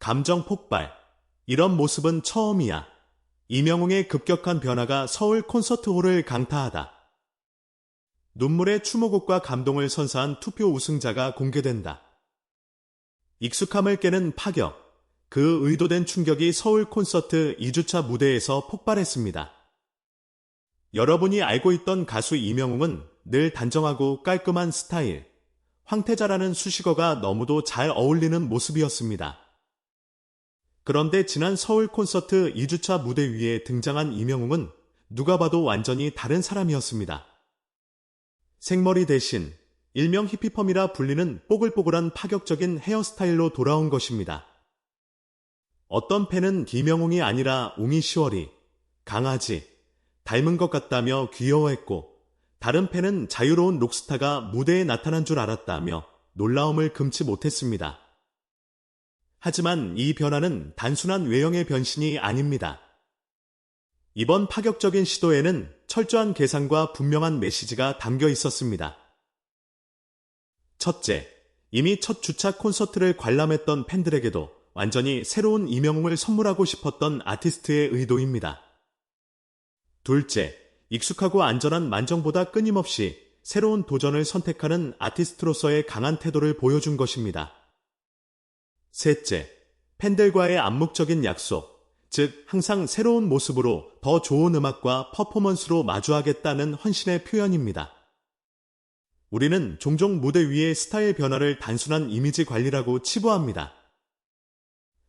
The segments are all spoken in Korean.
감정 폭발. 이런 모습은 처음이야. 이명웅의 급격한 변화가 서울 콘서트홀을 강타하다. 눈물의 추모곡과 감동을 선사한 투표 우승자가 공개된다. 익숙함을 깨는 파격. 그 의도된 충격이 서울 콘서트 2주차 무대에서 폭발했습니다. 여러분이 알고 있던 가수 이명웅은 늘 단정하고 깔끔한 스타일, 황태자라는 수식어가 너무도 잘 어울리는 모습이었습니다. 그런데 지난 서울 콘서트 2주차 무대 위에 등장한 이명웅은 누가 봐도 완전히 다른 사람이었습니다. 생머리 대신 일명 히피펌이라 불리는 뽀글뽀글한 파격적인 헤어스타일로 돌아온 것입니다. 어떤 팬은 김영웅이 아니라 웅이 시월이, 강아지, 닮은 것 같다며 귀여워했고, 다른 팬은 자유로운 록스타가 무대에 나타난 줄 알았다며 놀라움을 금치 못했습니다. 하지만 이 변화는 단순한 외형의 변신이 아닙니다. 이번 파격적인 시도에는 철저한 계산과 분명한 메시지가 담겨 있었습니다. 첫째, 이미 첫 주차 콘서트를 관람했던 팬들에게도 완전히 새로운 이명웅을 선물하고 싶었던 아티스트의 의도입니다. 둘째, 익숙하고 안전한 만정보다 끊임없이 새로운 도전을 선택하는 아티스트로서의 강한 태도를 보여준 것입니다. 셋째, 팬들과의 암묵적인 약속, 즉 항상 새로운 모습으로 더 좋은 음악과 퍼포먼스로 마주하겠다는 헌신의 표현입니다. 우리는 종종 무대 위의 스타일 변화를 단순한 이미지 관리라고 치부합니다.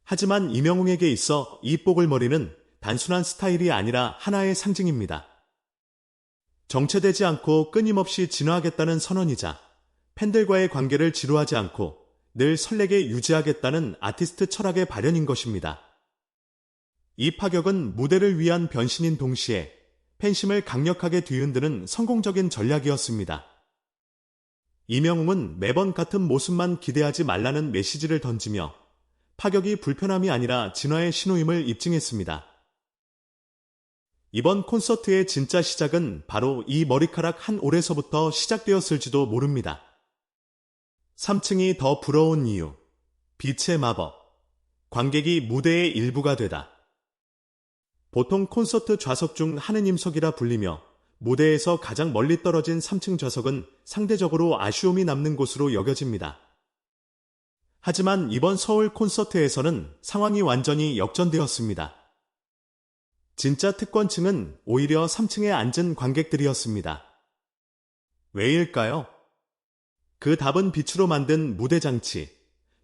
하지만 이명웅에게 있어 이 뽀글머리는 단순한 스타일이 아니라 하나의 상징입니다. 정체되지 않고 끊임없이 진화하겠다는 선언이자 팬들과의 관계를 지루하지 않고 늘 설레게 유지하겠다는 아티스트 철학의 발현인 것입니다. 이 파격은 무대를 위한 변신인 동시에 팬심을 강력하게 뒤흔드는 성공적인 전략이었습니다. 이명웅은 매번 같은 모습만 기대하지 말라는 메시지를 던지며 파격이 불편함이 아니라 진화의 신호임을 입증했습니다. 이번 콘서트의 진짜 시작은 바로 이 머리카락 한 올에서부터 시작되었을지도 모릅니다. 3층이 더 부러운 이유. 빛의 마법. 관객이 무대의 일부가 되다. 보통 콘서트 좌석 중 하느님석이라 불리며 무대에서 가장 멀리 떨어진 3층 좌석은 상대적으로 아쉬움이 남는 곳으로 여겨집니다. 하지만 이번 서울 콘서트에서는 상황이 완전히 역전되었습니다. 진짜 특권층은 오히려 3층에 앉은 관객들이었습니다. 왜일까요? 그 답은 빛으로 만든 무대 장치.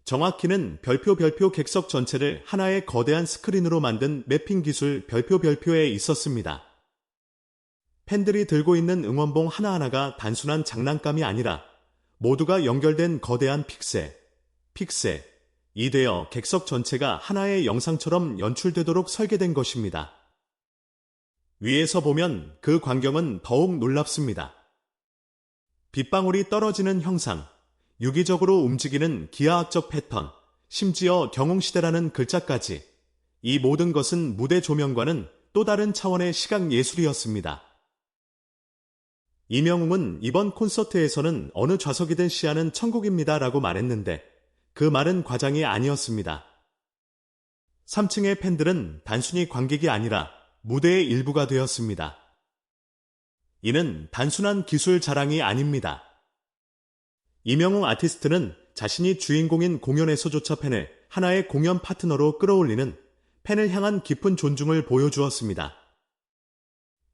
정확히는 별표 별표 객석 전체를 하나의 거대한 스크린으로 만든 매핑 기술 별표 별표에 있었습니다. 팬들이 들고 있는 응원봉 하나하나가 단순한 장난감이 아니라 모두가 연결된 거대한 픽셀, 픽셀, 이되어 객석 전체가 하나의 영상처럼 연출되도록 설계된 것입니다. 위에서 보면 그 광경은 더욱 놀랍습니다. 빗방울이 떨어지는 형상, 유기적으로 움직이는 기하학적 패턴, 심지어 경홍시대라는 글자까지 이 모든 것은 무대 조명과는 또 다른 차원의 시각 예술이었습니다. 이명웅은 이번 콘서트에서는 어느 좌석이든 시야는 천국입니다 라고 말했는데 그 말은 과장이 아니었습니다. 3층의 팬들은 단순히 관객이 아니라 무대의 일부가 되었습니다. 이는 단순한 기술 자랑이 아닙니다. 이명웅 아티스트는 자신이 주인공인 공연에서조차 팬을 하나의 공연 파트너로 끌어올리는 팬을 향한 깊은 존중을 보여주었습니다.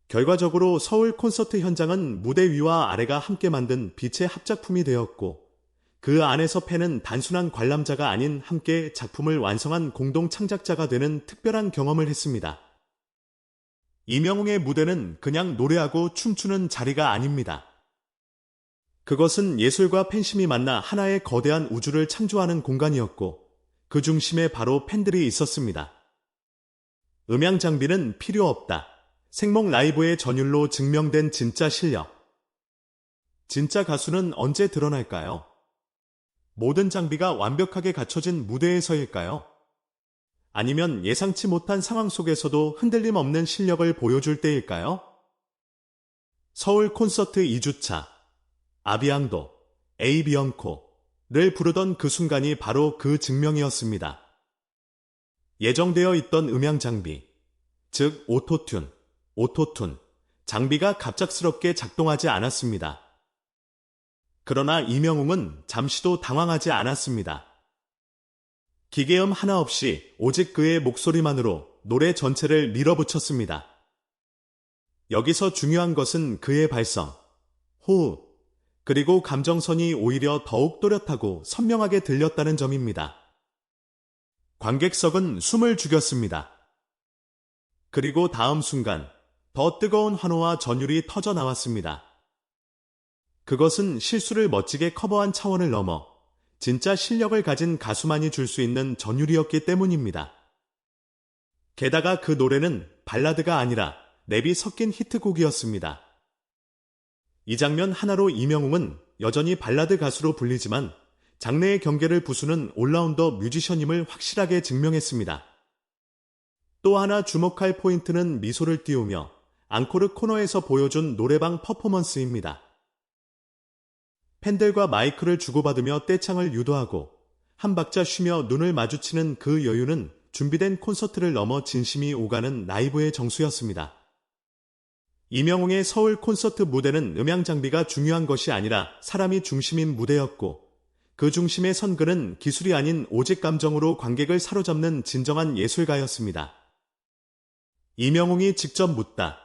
결과적으로 서울 콘서트 현장은 무대 위와 아래가 함께 만든 빛의 합작품이 되었고 그 안에서 팬은 단순한 관람자가 아닌 함께 작품을 완성한 공동 창작자가 되는 특별한 경험을 했습니다. 이명웅의 무대는 그냥 노래하고 춤추는 자리가 아닙니다. 그것은 예술과 팬심이 만나 하나의 거대한 우주를 창조하는 공간이었고 그 중심에 바로 팬들이 있었습니다. 음향 장비는 필요 없다. 생목 라이브의 전율로 증명된 진짜 실력. 진짜 가수는 언제 드러날까요? 모든 장비가 완벽하게 갖춰진 무대에서일까요? 아니면 예상치 못한 상황 속에서도 흔들림 없는 실력을 보여줄 때일까요? 서울 콘서트 2주차 아비앙도, 에이비언코를 부르던 그 순간이 바로 그 증명이었습니다. 예정되어 있던 음향 장비, 즉 오토튠, 오토튠, 장비가 갑작스럽게 작동하지 않았습니다. 그러나 이명웅은 잠시도 당황하지 않았습니다. 기계음 하나 없이 오직 그의 목소리만으로 노래 전체를 밀어붙였습니다. 여기서 중요한 것은 그의 발성, 호흡, 그리고 감정선이 오히려 더욱 또렷하고 선명하게 들렸다는 점입니다. 관객석은 숨을 죽였습니다. 그리고 다음 순간 더 뜨거운 환호와 전율이 터져 나왔습니다. 그것은 실수를 멋지게 커버한 차원을 넘어 진짜 실력을 가진 가수만이 줄 수 있는 전율이었기 때문입니다. 게다가 그 노래는 발라드가 아니라 랩이 섞인 히트곡이었습니다. 이 장면 하나로 이명웅은 여전히 발라드 가수로 불리지만 장래의 경계를 부수는 올라운더 뮤지션임을 확실하게 증명했습니다. 또 하나 주목할 포인트는 미소를 띄우며 앙코르 코너에서 보여준 노래방 퍼포먼스입니다. 팬들과 마이크를 주고받으며 떼창을 유도하고 한 박자 쉬며 눈을 마주치는 그 여유는 준비된 콘서트를 넘어 진심이 오가는 라이브의 정수였습니다. 이명웅의 서울 콘서트 무대는 음향 장비가 중요한 것이 아니라 사람이 중심인 무대였고 그 중심에 선 그는 기술이 아닌 오직 감정으로 관객을 사로잡는 진정한 예술가였습니다. 이명웅이 직접 묻다.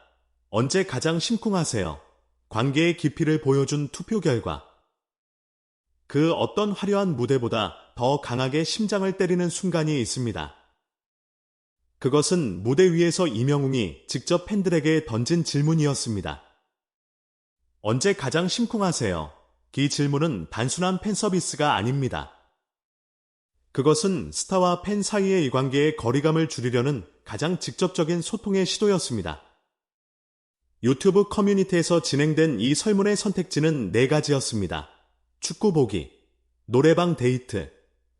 언제 가장 심쿵하세요? 관계의 깊이를 보여준 투표 결과. 그 어떤 화려한 무대보다 더 강하게 심장을 때리는 순간이 있습니다. 그것은 무대 위에서 이명웅이 직접 팬들에게 던진 질문이었습니다. 언제 가장 심쿵하세요? 이 질문은 단순한 팬 서비스가 아닙니다. 그것은 스타와 팬 사이의 이 관계의 거리감을 줄이려는 가장 직접적인 소통의 시도였습니다. 유튜브 커뮤니티에서 진행된 이 설문의 선택지는 네 가지였습니다. 축구 보기, 노래방 데이트,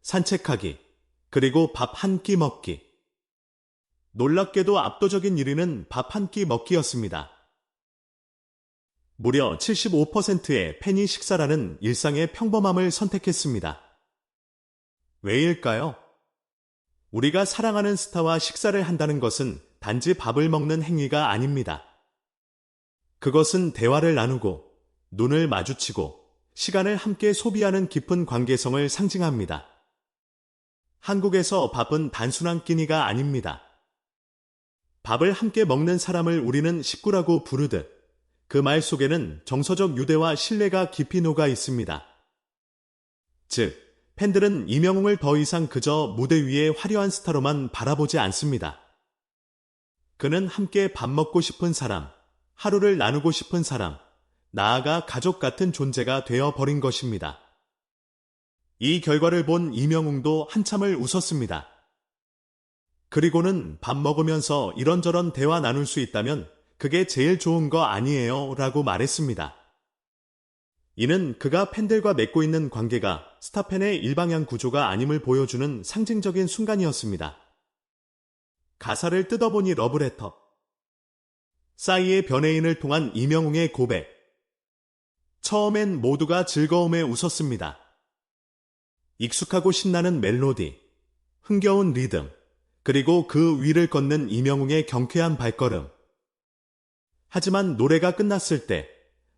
산책하기, 그리고 밥 한 끼 먹기. 놀랍게도 압도적인 1위는 밥 한 끼 먹기였습니다. 무려 75%의 팬이 식사라는 일상의 평범함을 선택했습니다. 왜일까요? 우리가 사랑하는 스타와 식사를 한다는 것은 단지 밥을 먹는 행위가 아닙니다. 그것은 대화를 나누고 눈을 마주치고 시간을 함께 소비하는 깊은 관계성을 상징합니다. 한국에서 밥은 단순한 끼니가 아닙니다. 밥을 함께 먹는 사람을 우리는 식구라고 부르듯 그 말 속에는 정서적 유대와 신뢰가 깊이 녹아 있습니다. 즉, 팬들은 이명웅을 더 이상 그저 무대 위의 화려한 스타로만 바라보지 않습니다. 그는 함께 밥 먹고 싶은 사람, 하루를 나누고 싶은 사람, 나아가 가족 같은 존재가 되어 버린 것입니다. 이 결과를 본 이명웅도 한참을 웃었습니다. 그리고는 밥 먹으면서 이런저런 대화 나눌 수 있다면 그게 제일 좋은 거 아니에요 라고 말했습니다. 이는 그가 팬들과 맺고 있는 관계가 스타팬의 일방향 구조가 아님을 보여주는 상징적인 순간이었습니다. 가사를 뜯어보니 러브레터. 싸이의 변해인을 통한 이명웅의 고백. 처음엔 모두가 즐거움에 웃었습니다. 익숙하고 신나는 멜로디, 흥겨운 리듬, 그리고 그 위를 걷는 이명웅의 경쾌한 발걸음. 하지만 노래가 끝났을 때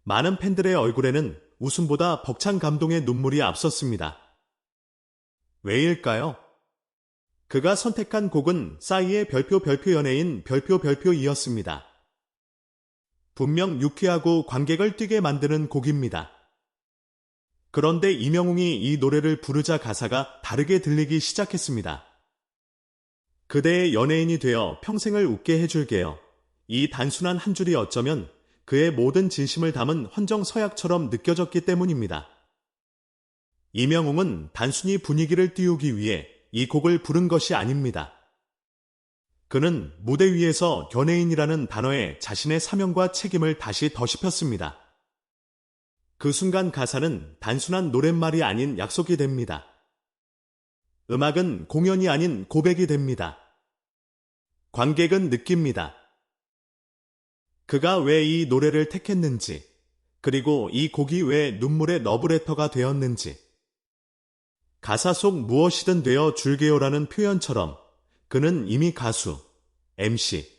많은 팬들의 얼굴에는 웃음보다 벅찬 감동의 눈물이 앞섰습니다. 왜일까요? 그가 선택한 곡은 싸이의 별표 별표 연예인 별표 별표이었습니다. 분명 유쾌하고 관객을 뛰게 만드는 곡입니다. 그런데 이명웅이 이 노래를 부르자 가사가 다르게 들리기 시작했습니다. 그대의 연예인이 되어 평생을 웃게 해줄게요. 이 단순한 한 줄이 어쩌면 그의 모든 진심을 담은 헌정 서약처럼 느껴졌기 때문입니다. 이명웅은 단순히 분위기를 띄우기 위해 이 곡을 부른 것이 아닙니다. 그는 무대 위에서 연예인이라는 단어에 자신의 사명과 책임을 다시 더씹혔습니다. 그 순간 가사는 단순한 노랫말이 아닌 약속이 됩니다. 음악은 공연이 아닌 고백이 됩니다. 관객은 느낍니다. 그가 왜 이 노래를 택했는지, 그리고 이 곡이 왜 눈물의 러브레터가 되었는지, 가사 속 무엇이든 되어 줄게요라는 표현처럼 그는 이미 가수, MC,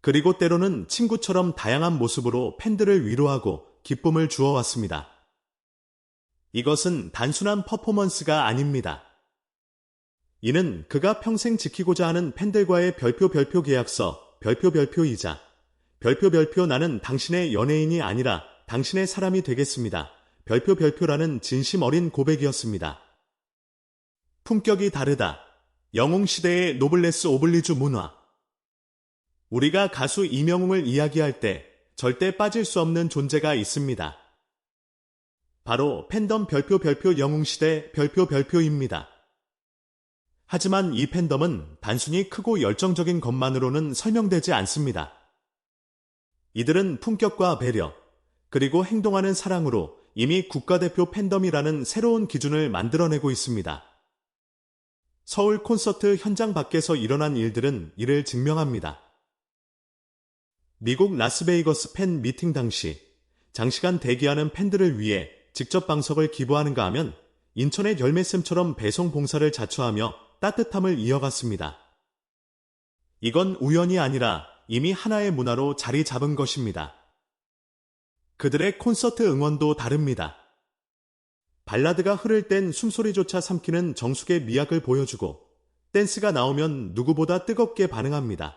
그리고 때로는 친구처럼 다양한 모습으로 팬들을 위로하고 기쁨을 주어왔습니다. 이것은 단순한 퍼포먼스가 아닙니다. 이는 그가 평생 지키고자 하는 팬들과의 별표 별표 계약서, 별표 별표이자, 별표 별표 나는 당신의 연예인이 아니라 당신의 사람이 되겠습니다. 별표 별표라는 진심 어린 고백이었습니다. 품격이 다르다. 영웅시대의 노블레스 오블리주 문화. 우리가 가수 이명웅을 이야기할 때 절대 빠질 수 없는 존재가 있습니다. 바로 팬덤 별표 별표 영웅시대 별표 별표입니다. 하지만 이 팬덤은 단순히 크고 열정적인 것만으로는 설명되지 않습니다. 이들은 품격과 배려, 그리고 행동하는 사랑으로 이미 국가대표 팬덤이라는 새로운 기준을 만들어내고 있습니다. 서울 콘서트 현장 밖에서 일어난 일들은 이를 증명합니다. 미국 라스베이거스 팬 미팅 당시 장시간 대기하는 팬들을 위해 직접 방석을 기부하는가 하면 인천의 열매쌤처럼 배송 봉사를 자처하며 따뜻함을 이어갔습니다. 이건 우연이 아니라 이미 하나의 문화로 자리 잡은 것입니다. 그들의 콘서트 응원도 다릅니다. 발라드가 흐를 땐 숨소리조차 삼키는 정숙의 미학을 보여주고 댄스가 나오면 누구보다 뜨겁게 반응합니다.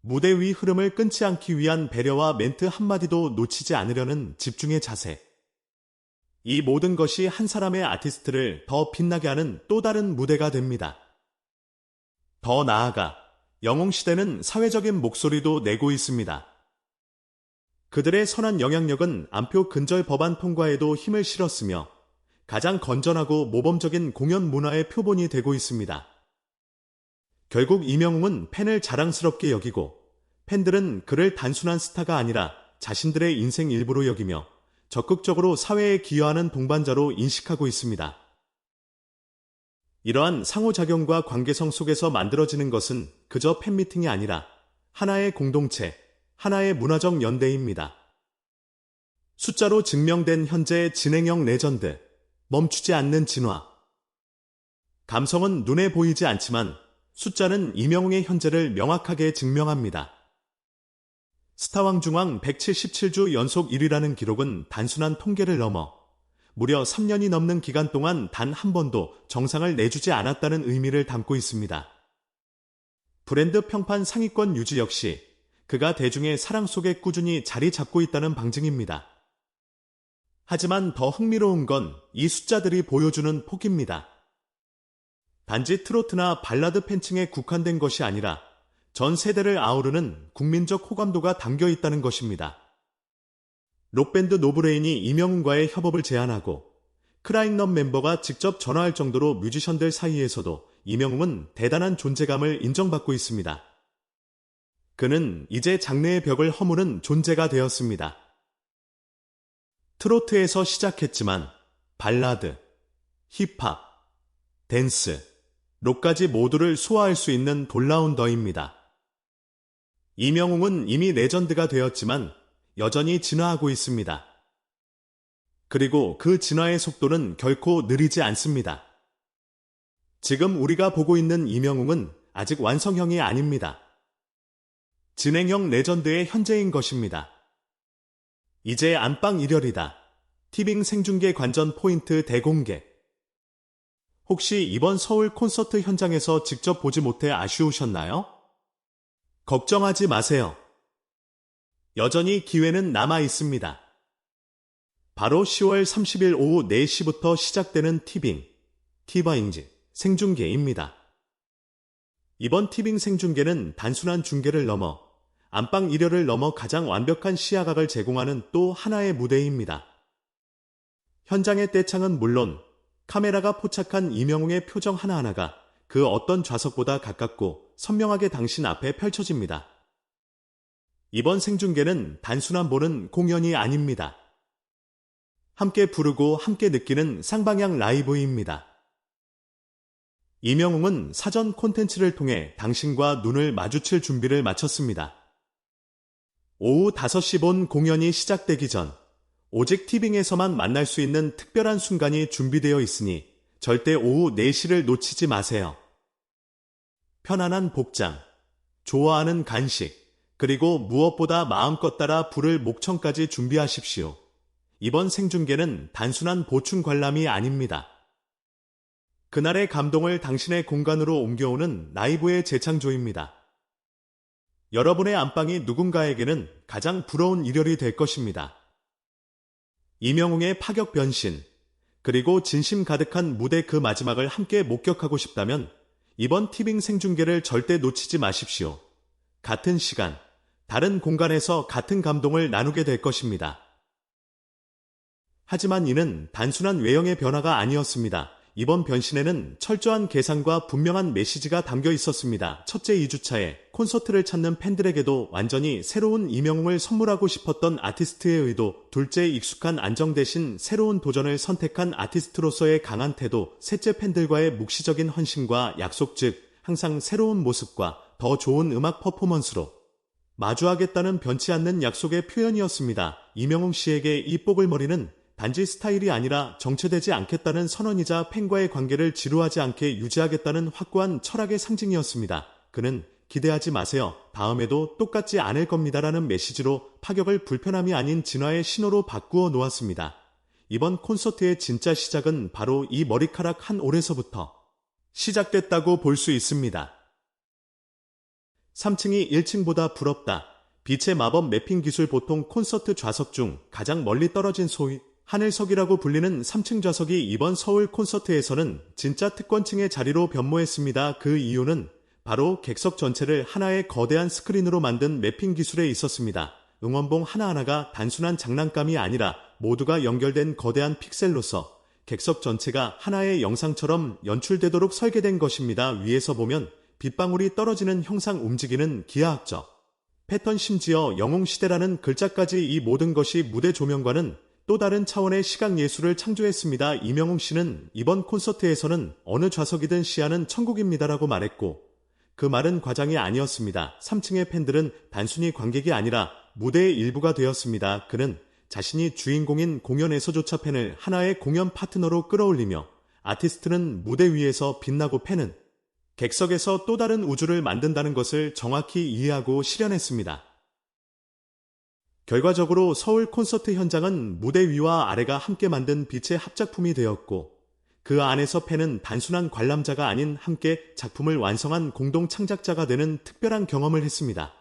무대 위 흐름을 끊지 않기 위한 배려와 멘트 한마디도 놓치지 않으려는 집중의 자세. 이 모든 것이 한 사람의 아티스트를 더 빛나게 하는 또 다른 무대가 됩니다. 더 나아가 영웅시대는 사회적인 목소리도 내고 있습니다. 그들의 선한 영향력은 안표 근절 법안 통과에도 힘을 실었으며 가장 건전하고 모범적인 공연 문화의 표본이 되고 있습니다. 결국 이명웅은 팬을 자랑스럽게 여기고 팬들은 그를 단순한 스타가 아니라 자신들의 인생 일부로 여기며 적극적으로 사회에 기여하는 동반자로 인식하고 있습니다. 이러한 상호작용과 관계성 속에서 만들어지는 것은 그저 팬미팅이 아니라 하나의 공동체, 하나의 문화적 연대입니다. 숫자로 증명된 현재의 진행형 레전드, 멈추지 않는 진화. 감성은 눈에 보이지 않지만 숫자는 이명웅의 현재를 명확하게 증명합니다. 스타왕 중왕 177주 연속 1위라는 기록은 단순한 통계를 넘어 무려 3년이 넘는 기간 동안 단 한 번도 정상을 내주지 않았다는 의미를 담고 있습니다. 브랜드 평판 상위권 유지 역시 그가 대중의 사랑 속에 꾸준히 자리 잡고 있다는 방증입니다. 하지만 더 흥미로운 건 이 숫자들이 보여주는 폭입니다. 단지 트로트나 발라드 팬층에 국한된 것이 아니라 전 세대를 아우르는 국민적 호감도가 담겨 있다는 것입니다. 록밴드 노브레인이 이명웅과의 협업을 제안하고 크라잉넘 멤버가 직접 전화할 정도로 뮤지션들 사이에서도 이명웅은 대단한 존재감을 인정받고 있습니다. 그는 이제 장래의 벽을 허무는 존재가 되었습니다. 트로트에서 시작했지만 발라드, 힙합, 댄스, 록까지 모두를 소화할 수 있는 돌라운더입니다. 이명웅은 이미 레전드가 되었지만 여전히 진화하고 있습니다. 그리고 그 진화의 속도는 결코 느리지 않습니다. 지금 우리가 보고 있는 이명웅은 아직 완성형이 아닙니다. 진행형 레전드의 현재인 것입니다. 이제 안방 일열이다. 티빙 생중계 관전 포인트 대공개. 혹시 이번 서울 콘서트 현장에서 직접 보지 못해 아쉬우셨나요? 걱정하지 마세요. 여전히 기회는 남아 있습니다. 바로 10월 30일 오후 4시부터 시작되는 티빙, 티바잉즈 생중계입니다. 이번 티빙 생중계는 단순한 중계를 넘어 안방 일열을 넘어 가장 완벽한 시야각을 제공하는 또 하나의 무대입니다. 현장의 떼창은 물론 카메라가 포착한 이명웅의 표정 하나하나가 그 어떤 좌석보다 가깝고 선명하게 당신 앞에 펼쳐집니다. 이번 생중계는 단순한 보는 공연이 아닙니다. 함께 부르고 함께 느끼는 쌍방향 라이브입니다. 이명웅은 사전 콘텐츠를 통해 당신과 눈을 마주칠 준비를 마쳤습니다. 오후 5시 본 공연이 시작되기 전 오직 티빙에서만 만날 수 있는 특별한 순간이 준비되어 있으니 절대 오후 4시를 놓치지 마세요. 편안한 복장, 좋아하는 간식, 그리고 무엇보다 마음껏 따라 부를 목청까지 준비하십시오. 이번 생중계는 단순한 보충 관람이 아닙니다. 그날의 감동을 당신의 공간으로 옮겨오는 라이브의 재창조입니다. 여러분의 안방이 누군가에게는 가장 부러운 일요일이 될 것입니다. 이명웅의 파격 변신, 그리고 진심 가득한 무대 그 마지막을 함께 목격하고 싶다면 이번 티빙 생중계를 절대 놓치지 마십시오. 같은 시간, 다른 공간에서 같은 감동을 나누게 될 것입니다. 하지만 이는 단순한 외형의 변화가 아니었습니다. 이번 변신에는 철저한 계산과 분명한 메시지가 담겨 있었습니다. 첫째 2주차에 콘서트를 찾는 팬들에게도 완전히 새로운 이명웅을 선물하고 싶었던 아티스트의 의도, 둘째 익숙한 안정 대신 새로운 도전을 선택한 아티스트로서의 강한 태도, 셋째 팬들과의 묵시적인 헌신과 약속 즉 항상 새로운 모습과 더 좋은 음악 퍼포먼스로 마주하겠다는 변치 않는 약속의 표현이었습니다. 이명웅 씨에게 이 뽀글머리는 단지 스타일이 아니라 정체되지 않겠다는 선언이자 팬과의 관계를 지루하지 않게 유지하겠다는 확고한 철학의 상징이었습니다. 그는 기대하지 마세요. 다음에도 똑같지 않을 겁니다라는 메시지로 파격을 불편함이 아닌 진화의 신호로 바꾸어 놓았습니다. 이번 콘서트의 진짜 시작은 바로 이 머리카락 한 올에서부터 시작됐다고 볼 수 있습니다. 3층이 1층보다 부럽다. 빛의 마법 매핑 기술 보통 콘서트 좌석 중 가장 멀리 떨어진 소위 하늘석이라고 불리는 3층 좌석이 이번 서울 콘서트에서는 진짜 특권층의 자리로 변모했습니다. 그 이유는 바로 객석 전체를 하나의 거대한 스크린으로 만든 매핑 기술에 있었습니다. 응원봉 하나하나가 단순한 장난감이 아니라 모두가 연결된 거대한 픽셀로서 객석 전체가 하나의 영상처럼 연출되도록 설계된 것입니다. 위에서 보면 빗방울이 떨어지는 형상 움직이는 기하학적 패턴 심지어 영웅시대라는 글자까지 이 모든 것이 무대 조명과는 또 다른 차원의 시각 예술을 창조했습니다. 이명웅 씨는 이번 콘서트에서는 어느 좌석이든 시야는 천국입니다라고 말했고 그 말은 과장이 아니었습니다. 3층의 팬들은 단순히 관객이 아니라 무대의 일부가 되었습니다. 그는 자신이 주인공인 공연에서조차 팬을 하나의 공연 파트너로 끌어올리며 아티스트는 무대 위에서 빛나고 팬은 객석에서 또 다른 우주를 만든다는 것을 정확히 이해하고 실현했습니다. 결과적으로 서울 콘서트 현장은 무대 위와 아래가 함께 만든 빛의 합작품이 되었고 그 안에서 팬은 단순한 관람자가 아닌 함께 작품을 완성한 공동 창작자가 되는 특별한 경험을 했습니다.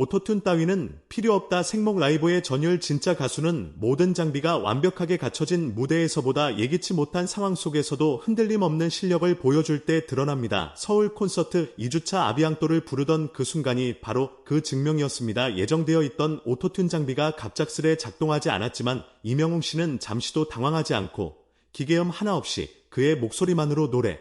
오토튠 따위는 필요 없다 생목 라이브의 전율 진짜 가수는 모든 장비가 완벽하게 갖춰진 무대에서보다 예기치 못한 상황 속에서도 흔들림 없는 실력을 보여줄 때 드러납니다. 서울 콘서트 2주차 아비앙토를 부르던 그 순간이 바로 그 증명이었습니다. 예정되어 있던 오토튠 장비가 갑작스레 작동하지 않았지만 이명웅 씨는 잠시도 당황하지 않고 기계음 하나 없이 그의 목소리만으로 노래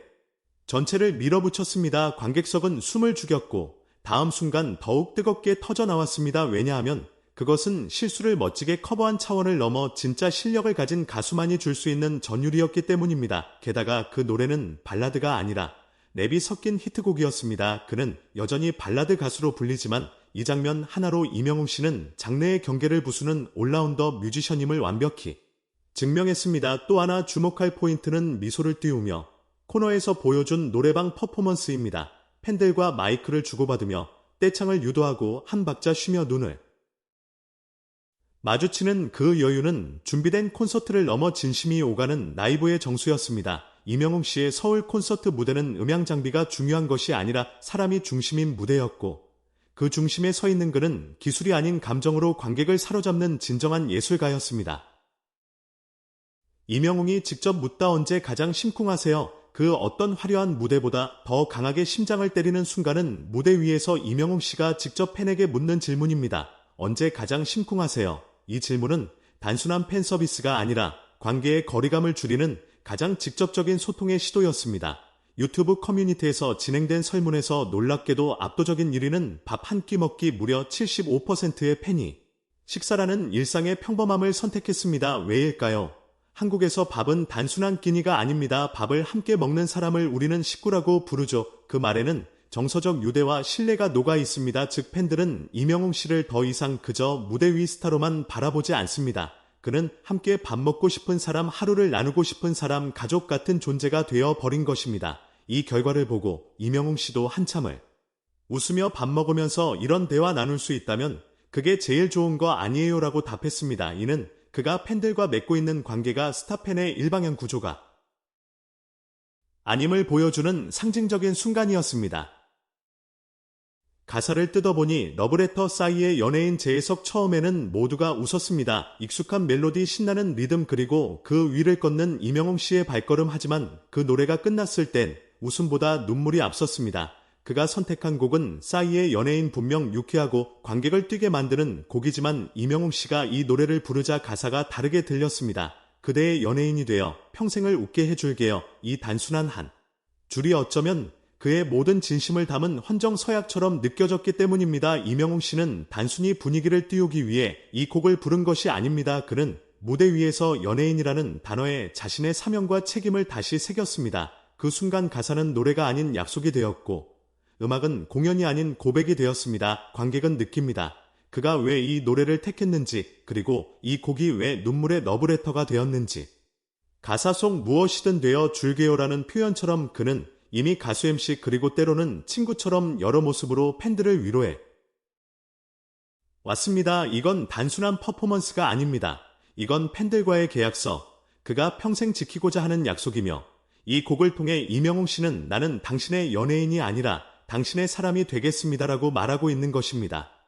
전체를 밀어붙였습니다. 관객석은 숨을 죽였고 다음 순간 더욱 뜨겁게 터져 나왔습니다. 왜냐하면 그것은 실수를 멋지게 커버한 차원을 넘어 진짜 실력을 가진 가수만이 줄 수 있는 전율이었기 때문입니다. 게다가 그 노래는 발라드가 아니라 랩이 섞인 히트곡이었습니다. 그는 여전히 발라드 가수로 불리지만 이 장면 하나로 이명웅 씨는 장래의 경계를 부수는 올라운더 뮤지션임을 완벽히 증명했습니다. 또 하나 주목할 포인트는 미소를 띄우며 코너에서 보여준 노래방 퍼포먼스입니다. 팬들과 마이크를 주고받으며 떼창을 유도하고 한 박자 쉬며 눈을 마주치는 그 여유는 준비된 콘서트를 넘어 진심이 오가는 라이브의 정수였습니다. 이명웅 씨의 서울 콘서트 무대는 음향 장비가 중요한 것이 아니라 사람이 중심인 무대였고 그 중심에 서 있는 그는 기술이 아닌 감정으로 관객을 사로잡는 진정한 예술가였습니다. 이명웅이 직접 묻다 언제 가장 심쿵하세요? 그 어떤 화려한 무대보다 더 강하게 심장을 때리는 순간은 무대 위에서 이명웅 씨가 직접 팬에게 묻는 질문입니다. 언제 가장 심쿵하세요? 이 질문은 단순한 팬 서비스가 아니라 관계의 거리감을 줄이는 가장 직접적인 소통의 시도였습니다. 유튜브 커뮤니티에서 진행된 설문에서 놀랍게도 압도적인 1위는 밥 한 끼 먹기 무려 75%의 팬이 식사라는 일상의 평범함을 선택했습니다. 왜일까요? 한국에서 밥은 단순한 끼니가 아닙니다. 밥을 함께 먹는 사람을 우리는 식구라고 부르죠. 그 말에는 정서적 유대와 신뢰가 녹아 있습니다. 즉 팬들은 이명웅 씨를 더 이상 그저 무대 위 스타로만 바라보지 않습니다. 그는 함께 밥 먹고 싶은 사람, 하루를 나누고 싶은 사람, 가족 같은 존재가 되어 버린 것입니다. 이 결과를 보고 이명웅 씨도 한참을 웃으며 밥 먹으면서 이런 대화 나눌 수 있다면 그게 제일 좋은 거 아니에요라고 답했습니다. 이는 그가 팬들과 맺고 있는 관계가 스타팬의 일방향 구조가 아님을 보여주는 상징적인 순간이었습니다. 가사를 뜯어보니 러브레터 싸이의 연예인 재해석 처음에는 모두가 웃었습니다. 익숙한 멜로디 신나는 리듬 그리고 그 위를 걷는 이명웅 씨의 발걸음 하지만 그 노래가 끝났을 땐 웃음보다 눈물이 앞섰습니다. 그가 선택한 곡은 싸이의 연예인 분명 유쾌하고 관객을 뛰게 만드는 곡이지만 이명웅 씨가 이 노래를 부르자 가사가 다르게 들렸습니다. 그대의 연예인이 되어 평생을 웃게 해줄게요. 이 단순한 한 줄이 어쩌면 그의 모든 진심을 담은 헌정 서약처럼 느껴졌기 때문입니다. 이명웅 씨는 단순히 분위기를 띄우기 위해 이 곡을 부른 것이 아닙니다. 그는 무대 위에서 연예인이라는 단어에 자신의 사명과 책임을 다시 새겼습니다. 그 순간 가사는 노래가 아닌 약속이 되었고 음악은 공연이 아닌 고백이 되었습니다. 관객은 느낍니다. 그가 왜 이 노래를 택했는지 그리고 이 곡이 왜 눈물의 러브레터가 되었는지 가사 속 무엇이든 되어 줄게요라는 표현처럼 그는 이미 가수 MC 그리고 때로는 친구처럼 여러 모습으로 팬들을 위로해 왔습니다. 이건 단순한 퍼포먼스가 아닙니다. 이건 팬들과의 계약서, 그가 평생 지키고자 하는 약속이며 이 곡을 통해 이명웅 씨는 나는 당신의 연예인이 아니라 당신의 사람이 되겠습니다라고 말하고 있는 것입니다.